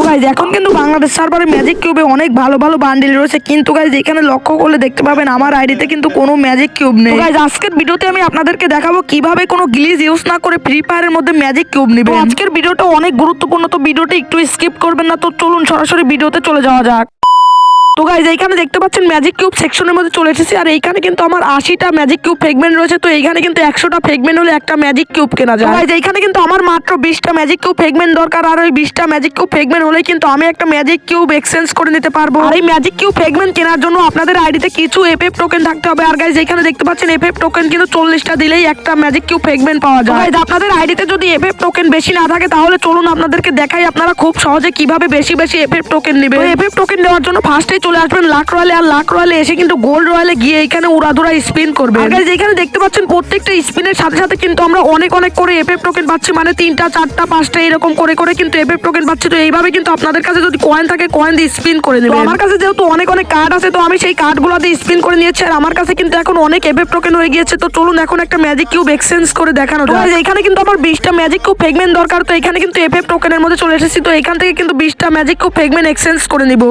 তো গাইজ এখন কিন্তু বাংলাদেশ সার্ভারে ম্যাজিক কিউবে অনেক ভালো ভালো বান্ডিল রয়েছে। কিন্তু গাইজ এখানে লক্ষ্য করলে দেখতে পাবেন আমার আইডিতে কিন্তু কোনো ম্যাজিক কিউব নেই। গাইজ আজকের ভিডিওতে আমি আপনাদেরকে দেখাবো কীভাবে কোনো গ্লিজ ইউজ না করে ফ্রি ফায়ারের মধ্যে ম্যাজিক কিউব নেবে আজকের ভিডিওটা অনেক গুরুত্বপূর্ণ তো ভিডিওটা একটু স্কিপ করবেন না। তো চলুন সরাসরি ভিডিওতে চলে যাওয়া যাক। তো গাইজ এইখানে দেখতে পাচ্ছেন ম্যাজিক কিউব সেকশনের মধ্যে চলে এসেছি। আর এইখানে কিন্তু আমার আশিটা ম্যাজিক কিউব ফেগমেন্ট রয়েছে। তো এইখানে কিন্তু একশোটা ফেগমেন্ট হলে একটা ম্যাজিক কিউব কেনা যায়। গাইজ এইখানে কিন্তু আমার মাত্র বিশটা ম্যাজিক কিউব ফেগমেন্ট দরকার। আর ওই বিশটা ম্যাজিক কিউব ফেগমেন্ট হলে কিন্তু আমি একটা ম্যাজিক কিউব এক্সচেঞ্জ করে নিতে পারব। আর এই ম্যাজিক কিউব ফেগমেন্ট কেনার জন্য আপনাদের আইডিতে কিছু এফএফ টোকেন থাকতে হবে। আর গাইজ এইখানে দেখতে পাচ্ছেন এফএফ টোকেন কিন্তু চল্লিশটা দিলেই একটা ম্যাজিক কিউব ফেগমেন্ট পাওয়া যায়। Guys, আপনাদের আইডিতে যদি এফএফ টোকেন বেশি না থাকে তাহলে চলুন আপনাদেরকে দেখাই আপনারা খুব সহজে কীভাবে বেশি বেশি এফএফ টোকেন নেবেন। এফএফ টোকেন নেওয়ার জন্য ফার্স্টেই চলে আসবেন লাখ রয়্যালে। আর লাখ রয়্যালে এসে কিন্তু গোল্ড রয়্যালে গিয়ে এখানে উড়াধুরা স্পিন করবে। আর এখানে দেখতে পাচ্ছেন প্রত্যেকটা স্পিনের সাথে সাথে কিন্তু আমরা অনেক অনেক করে এফএফ টোকেন পাচ্ছি। মানে তিনটা চারটা পাঁচটা এরকম করে করে কিন্তু এফএফ টোকেন পাচ্ছি। তো এইভাবে কিন্তু আপনাদের কাছে যদি কয়েন থাকে কয়েন দিয়ে স্পিন করে নেবেন। আমার কাছে যেহেতু অনেক অনেক কার্ড আছে তো আমি সেই কার্ডগুলো দিয়ে স্পিন করে নিয়েছি। আর আমার কাছে কিন্তু এখন অনেক এফএফ টোকেন হয়ে গিয়েছে। তো চলুন এখন একটা ম্যাজিক কিউব এক্সচেঞ্জ করে দেখানো যায় এখানে কিন্তু আমার বিশটা ম্যাজিক কিউব ফেগমেন্ট দরকার। তো এখানে কিন্তু এফএফ টোকেনের মধ্যে চলে এসেছি। তো এখান থেকে কিন্তু বিশটা ম্যাজিক কিউব ফেগমেন্ট এক্সচেঞ্জ করে নিব।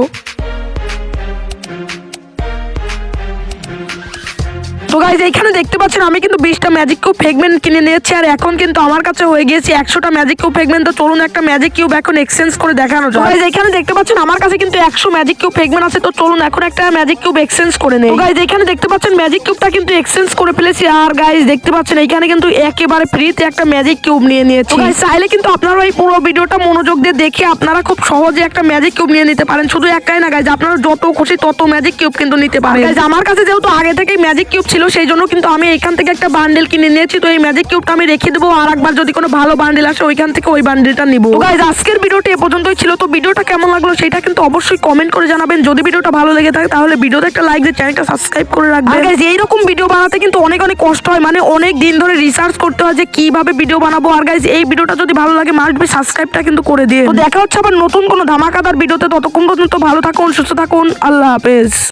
তো গাইজ এইখানে দেখতে পাচ্ছেন আমি কিন্তু বিশটা ম্যাজিক কিউব ফেগমেন্ট কিনে নিয়েছি আর এখন কিন্তু আমার কাছে হয়ে গিয়েছে একশোটা ম্যাজিক কিউব ফেগমেন্ট তো চলুন একটা ম্যাজিক কিউব এখন এক্সচেঞ্জ করে দেখানো যায় এখানে দেখতে পাচ্ছেন আমার কাছে কিন্তু একশো ম্যাজিক কিউব ফেগমেন্ট আছে তো চলুন এখন একটা ম্যাজিক কিউব এক্সচেঞ্জ করে নেই গাইজ এখানে দেখতে পাচ্ছেন ম্যাজিক কিউবটা কিন্তু এক্সচেঞ্জ করে ফেলেছি আর গাইজ দেখতে পাচ্ছেন এখানে কিন্তু একেবারে ফ্রিতে একটা ম্যাজিক কিউব নিয়ে নিয়েছি গাইজ চাইলে কিন্তু আপনারা এই পুরো ভিডিওটা মনোযোগ দিয়ে দেখে আপনারা খুব সহজে একটা ম্যাজিক কিউব নিয়ে নিতে পারেন শুধু একটাই না গাইজ আপনারা যত খুশি তত ম্যাজিক কিউব কিন্তু নিতে পারেন আমার কাছে যেহেতু আগে থেকেই ম্যাজিক কিউব ছিল সেই জন্য কিন্তু আমি এখান থেকে একটা বান্ডেল কিনে নিয়েছি। তো এই ম্যাজিক কিউবটা আমি রেখে দেবো, আর একবার যদি কোনো ভালো বান্ডেল আসে, ওইখান থেকে ওই বান্ডেলটা নিবো। গাইজ আজকের ভিডিওটি এ পর্যন্তই ছিল। তো ভিডিওটা কেমন লাগল সেটা কিন্তু অবশ্যই কমেন্ট করে জানাবেন। যদি ভিডিওটা ভালো লেগে থাকে, তাহলে ভিডিওতে একটা লাইক দিয়ে চ্যানেলটা সাবস্ক্রাইব করে রাখবেন। গাইজ এইরকম ভিডিও বানাতে কিন্তু অনেক অনেক কষ্ট হয়। মানে অনেক দিন ধরে রিসার্চ করতে হয় যে কীভাবে ভিডিও বানাবো। আর গাইজ এই ভিডিওটা যদি ভালো লাগে মাস্ট বি সাবস্ক্রাইবটা কিন্তু করে দিয়ে দেখা হচ্ছে আবার নতুন কোনো ধামাকাদার ভিডিওতে ততক্ষণ পর্যন্ত ভালো থাকুন, সুস্থ থাকুন। আল্লাহ হাফেজ।